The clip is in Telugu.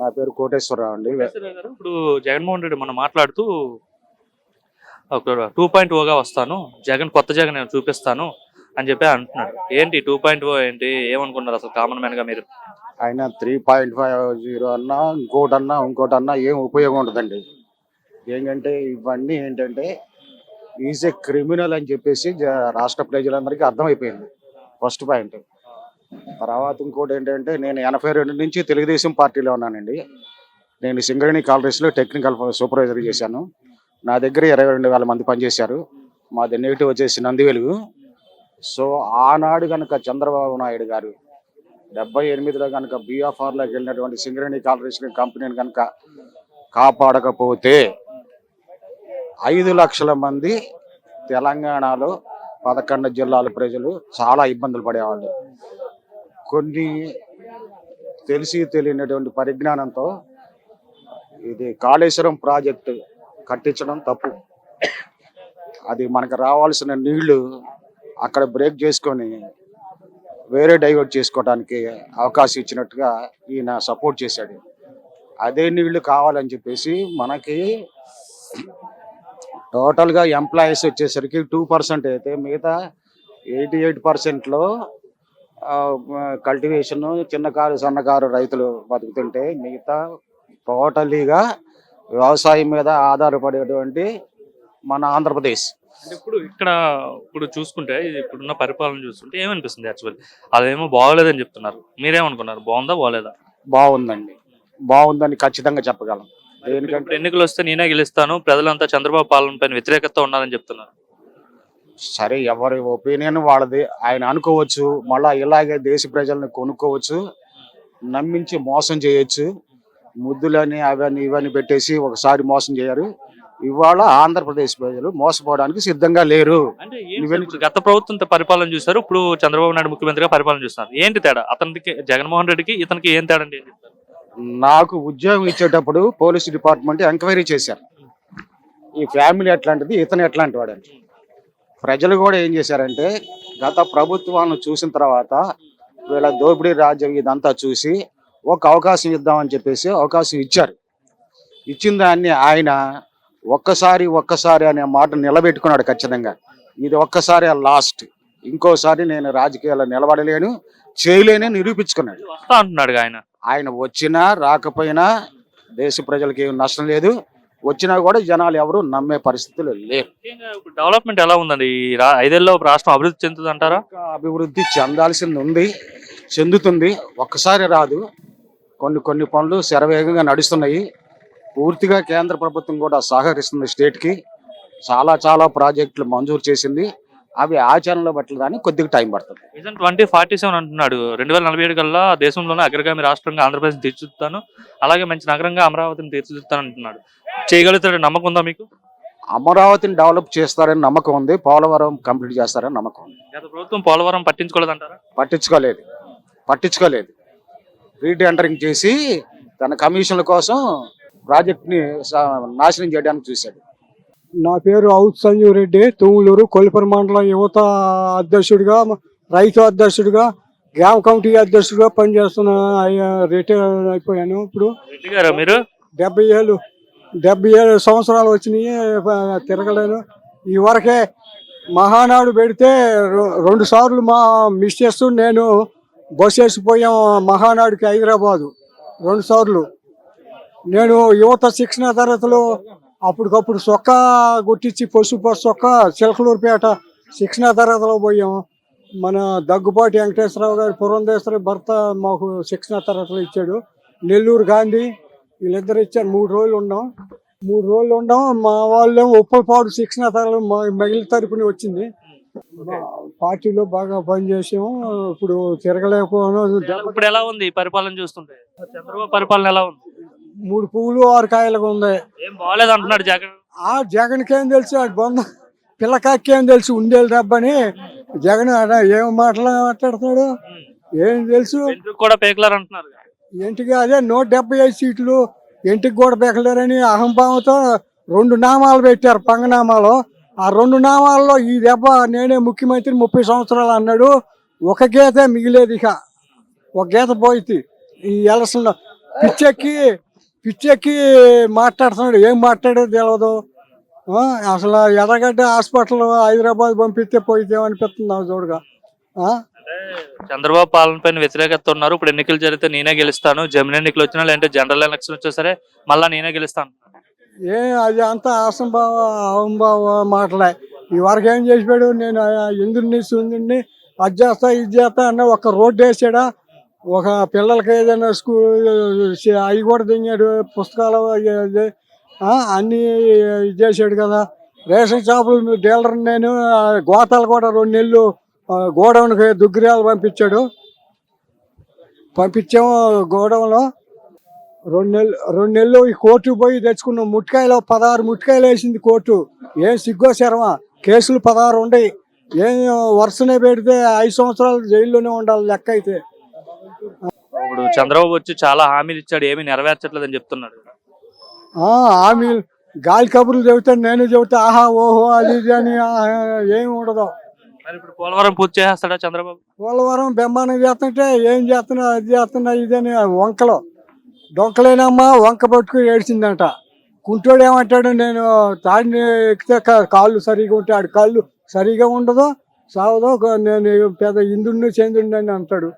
నా పేరు కోటేశ్వరరావు అండి. ఇప్పుడు జగన్మోహన్ రెడ్డి మనం మాట్లాడుతూ ఒక టూ పాయింట్ ఓగా వస్తాను. జగన్ కొత్త జగన్ నేను చూపిస్తాను అని చెప్పి అంటున్నాడు. ఏంటి టూ పాయింట్ ఓ ఏంటి? ఏమనుకున్నారు అసలు కామన్ మ్యాన్గా మీరు? ఆయన త్రీ పాయింట్ ఫైవ్ జీరో అన్నా ఇంకోటి అన్నా ఇంకోటి అన్నా ఏం ఉపయోగం ఉండదండి. ఏంటంటే ఇవన్నీ ఏంటంటే ఈజ్ ఏ క్రిమినల్ అని చెప్పేసి రాష్ట్ర ప్రజలందరికీ అర్థమైపోయింది. ఫస్ట్ పాయింట్ తర్వాత ఇంకోటి ఏంటంటే నేను ఎనభై రెండు నుంచి తెలుగుదేశం పార్టీలో ఉన్నానండి. నేను సింగరేణి కాలరీస్లో టెక్నికల్ సూపర్వైజర్ చేశాను. నా దగ్గర ఇరవై రెండు వేల మంది పనిచేశారు. మాది నెగిటివ్ వచ్చేసి నందివెలుగు. సో ఆనాడు కనుక చంద్రబాబు నాయుడు గారు డెబ్బై ఎనిమిదిలో కనుక బీఆర్ఆర్లోకి వెళ్ళినటువంటి సింగరేణి కాలరీస్ కంపెనీని కనుక కాపాడకపోతే ఐదు లక్షల మంది తెలంగాణలో పదకొండు జిల్లాల ప్రజలు చాలా ఇబ్బందులు పడేవాళ్ళు. కొన్ని తెలిసి తెలియనటువంటి పరిజ్ఞానంతో ఇది కాళేశ్వరం ప్రాజెక్టు కట్టించడం తప్పు. అది మనకు రావాల్సిన నీళ్ళు అక్కడ బ్రేక్ చేసుకొని వేరే డైవర్ట్ చేసుకోవడానికి అవకాశం ఇచ్చినట్టుగా ఈయన సపోర్ట్ చేశాడు. అదే నీళ్ళు కావాలని చెప్పేసి మనకి టోటల్గా ఎంప్లాయీస్ వచ్చేసరికి టూ పర్సెంట్ అయితే మిగతా ఎయిటీ ఎయిట్ పర్సెంట్లో కల్టివేషన్ చిన్నకారు సన్నకారు రైతులు బతుకుతుంటే మిగతా టోటలీగా వ్యవసాయం మీద ఆధారపడేటువంటి మన ఆంధ్రప్రదేశ్. అంటే ఇప్పుడు ఇక్కడ ఇప్పుడు చూసుకుంటే ఇప్పుడున్న పరిపాలన చూస్తుంటే ఏమనిపిస్తుంది యాక్చువల్లీ అదేమో బాగోలేదని చెప్తున్నారు. మీరేమనుకున్నారు? బాగుందా బాగోలేదా? బాగుందండి. బాగుందని ఖచ్చితంగా చెప్పగలం. ఇప్పుడు ఎన్నికలు వస్తే నేనే గెలుస్తాను ప్రజలంతా చంద్రబాబు పాలన పైన వ్యతిరేకత ఉన్నారని చెప్తున్నారు. సరే ఎవరి ఒపీనియన్ వాళ్ళది. ఆయన అనుకోవచ్చు. మళ్ళా ఇలాగే దేశ ప్రజల్ని కొనుక్కోవచ్చు. నమ్మించి మోసం చేయొచ్చు. ముద్దులని అవన్నీ ఇవన్నీ పెట్టేసి ఒకసారి మోసం చేయరు. ఇవాళ ఆంధ్రప్రదేశ్ ప్రజలు మోసపోవడానికి సిద్ధంగా లేరు. అంటే ఏంటి ఇవన్నీ సార్ ఇప్పుడు గత ప్రభుత్వం పరిపాలన చూసారు ఇప్పుడు చంద్రబాబు నాయుడు ముఖ్యమంత్రిగా పరిపాలన చూస్తున్నారు. ఏంటి తేడా? అతనికి జగన్మోహన్ రెడ్డికి ఇతనికి ఏం తేడా చెప్తారు నాకు ఉద్యోగం ఇచ్చేటప్పుడు పోలీస్ డిపార్ట్మెంట్ ఎంక్వైరీ చేశారు. ఈ ఫ్యామిలీ ఎట్లాంటిది ఇతను ఎట్లాంటి వాడని ప్రజలు కూడా ఏం చేశారంటే గత ప్రభుత్వాలను చూసిన తర్వాత వీళ్ళ దోపిడీ రాజ్యం ఇదంతా చూసి ఒక అవకాశం ఇద్దామని చెప్పేసి అవకాశం ఇచ్చారు. ఇచ్చిన దాన్ని ఆయన ఒక్కసారి ఒక్కసారి అనే మాట నిలబెట్టుకున్నాడు ఖచ్చితంగా. ఇది ఒక్కసారి లాస్ట్. ఇంకోసారి నేను రాజకీయాల్లో నిలబడలేను చేయలేని నిరూపించుకున్నాడు. అంటున్నాడు ఆయన. ఆయన వచ్చినా రాకపోయినా దేశ ప్రజలకి ఏం నష్టం లేదు. వచ్చినా కూడా జనాలు ఎవరు నమ్మే పరిస్థితులు లేరు డెవలప్మెంట్ ఎలా ఉందండి? ఐదేళ్ళలో రాష్ట్రం అభివృద్ధి చెందుతుంది అంటారా? అభివృద్ధి చెందాల్సింది ఉంది చెందుతుంది. ఒక్కసారి రాదు. కొన్ని కొన్ని పనులు శరవేగంగా నడుస్తున్నాయి. పూర్తిగా కేంద్ర ప్రభుత్వం కూడా సహకరిస్తుంది స్టేట్కి. చాలా చాలా ప్రాజెక్టులు మంజూరు చేసింది. అవి ఆచరణలో పట్టడానికి కొద్దిగా టైం పడుతుంది. విజన్ ట్వంటీ ఫార్టీ సెవెన్ అంటున్నాడు. రెండు వేల నలభై ఏడు కల్లా దేశంలోనే అగ్రగామి రాష్ట్రంగా ఆంధ్రప్రదేశ్ తీర్చిదిద్దుతాను. అలాగే మంచి నగరంగా అమరావతిని తీర్చిదిద్దుతాను అంటున్నాడు. చేయగలుగుతాడు నమ్మకం ఉందా మీకు? అమరావతిని డెవలప్ చేస్తారని నమ్మకం ఉంది. పోలవరం కంప్లీట్ చేస్తారని నమ్మకం ఉంది. గత ప్రభుత్వం పోలవరం పట్టించుకోలేదంటారా? పట్టించుకోలేదు. పట్టించుకోలేదు. రీటెండరింగ్ చేసి తన కమిషన్ల కోసం ప్రాజెక్ట్ని స- నాశనం చేయడానికి చూశాడు. నా పేరు ఔత్ సంజీవ్ రెడ్డి. తుమ్ములూరు కొలిపర మండలం యువత అధ్యక్షుడిగా రైతు అధ్యక్షుడిగా గ్రామ కమిటీ అధ్యక్షుడిగా పనిచేస్తున్న రిటైర్ అయిపోయాను ఇప్పుడు. రెడ్డి గారు మీరు? డెబ్బై ఏళ్ళు. డెబ్బై ఏడు సంవత్సరాలు వచ్చినాయి తిరగలేను ఈ వరకే మహానాడు పెడితే రెండు సార్లు మా మిస్ చేస్తూ నేను బస్ వేసిపోయాం మహానాడుకి హైదరాబాదు. రెండు సార్లు. నేను యువత శిక్షణ తరగతిలో అప్పటికప్పుడు సొక్క గుట్టించి పసుపు సొక్క చిలకలూరుపేట శిక్షణ తరగతిలో పోయాం. మన దగ్గుబాటి వెంకటేశ్వరరావు గారి పురంధేశ్వరి భర్త మాకు శిక్షణ తరగతిలో ఇచ్చాడు. నెల్లూరు గాంధీ వీళ్ళిద్దరు ఇచ్చారు. మూడు రోజులు ఉన్నాం మూడు రోజులు ఉన్నాం మా వాళ్ళు ఉప్పలపాడు శిక్షణ తరగతి మిగిలిన తరపుని వచ్చింది. మా పార్టీలో బాగా పనిచేసాము. ఇప్పుడు తిరగలేకపోయాను ఇప్పుడు ఎలా ఉంది? పరిపాలన చూస్తుంటే? చంద్రబాబు పరిపాలన ఎలా ఉంది? మూడు పువ్వులు ఆరు కాయలుగా ఉంది ఏం బాగలేదు అంటున్నాడు జగన్. ఆ జగన్కి ఏం తెలుసు? బొంద పిల్లకాకి ఏం తెలుసు? ఉండేది దెబ్బని జగన్ ఏం మాటలు మాట్లాడుతున్నాడు? ఏం తెలుసు? కూడా పేకలారు అంటున్నారు? ఇంటికి అదే నూట డెబ్బై ఐదు సీట్లు ఇంటికి కూడా బెక్కలేరని అహంభావంతో రెండు నామాలు పెట్టారు పంగనామాలు. ఆ రెండు నామాల్లో ఈ దెబ్బ నేనే ముఖ్యమంత్రి ముప్పై సంవత్సరాలు అన్నాడు. ఒక గీత మిగిలేదు ఇక. ఒక గీత పోయింది. ఈ ఎలక్షన్లో పిచ్చెక్కి పిచ్చెక్కి మాట్లాడుతున్నాడు. ఏం మాట్లాడేది తెలియదు అసలు ఎర్రగడ్డ హాస్పిటల్ హైదరాబాద్ పంపిస్తే పోయితే అనిపిస్తుంది నాకు చూడగా. చంద్రబాబు పాలన పైన వ్యతిరేకత ఉన్నారు. ఇప్పుడు ఎన్నికలు జరిగితే నేనే గెలుస్తాను. జమిని ఎన్నికలు వచ్చినా లేదంటే జనరల్ ఎలక్షన్ వచ్చా సరే మళ్ళా నేనే గెలుస్తాను. ఏ అది అంతా అసంభావ అహంభావ మాటలే. ఈ వరకు ఏం చేసిపోయాడు నేను ఇంద్రుని సుందుని అది చేస్తా ఇది చేస్తా అన్న ఒక రోడ్డు వేసాడా? ఒక పిల్లలకి ఏదైనా స్కూల్ అవి కూడా తిన్నాడు పుస్తకాలు ఆ, అన్నీ ఇది చేసాడు కదా. రేషన్ షాపులు డీలర్ నేను గోతాలు కూడా రెండు నెలలు గోడౌన్కి దుగ్గిరాలు పంపించాడు. పంపించాము గోడౌన్లో. రెండు నెలలు రెండు నెలలు ఈ కోర్టు పోయి తెచ్చుకున్నాం. ముట్కాయలు పదహారు ముట్కాయలు వేసింది కోర్టు. ఏం సిగ్గో శర్మ? కేసులు పదహారు ఉన్నాయి ఏం వరుసనే పెడితే ఐదు సంవత్సరాలు జైల్లోనే ఉండాలి లెక్క అయితే. ఇప్పుడు చంద్రబాబు వచ్చి చాలా హామీలు ఇచ్చాడు. ఏమీ నెరవేర్చట్లేదని చెప్తున్నాడు ఆ, ఆమె గాలి కబుర్లు చెబుతాను నేను చెబుతా ఆహా ఓహో అది ఇది అని ఆహా, ఏం ఉండదు. మరి ఇప్పుడు పోలవరం పూర్తి చేస్తాడా చంద్రబాబు? పోలవరం బెంబానం చేస్తుంటే ఏం చేస్తున్నా అది చేస్తున్నా ఇదని వంకలు. డొంకలేనమ్మా వంక పట్టుకుని ఏడ్చిందంట. కుంటోడు ఏమంటాడు నేను తాడిని ఎక్కితే కా- కాళ్ళు సరిగా ఉంటాడు కాళ్ళు సరిగా ఉండదు సావదో నేను పెద్ద ఇందుడిని చంద్రుడిని అని అంటాడు.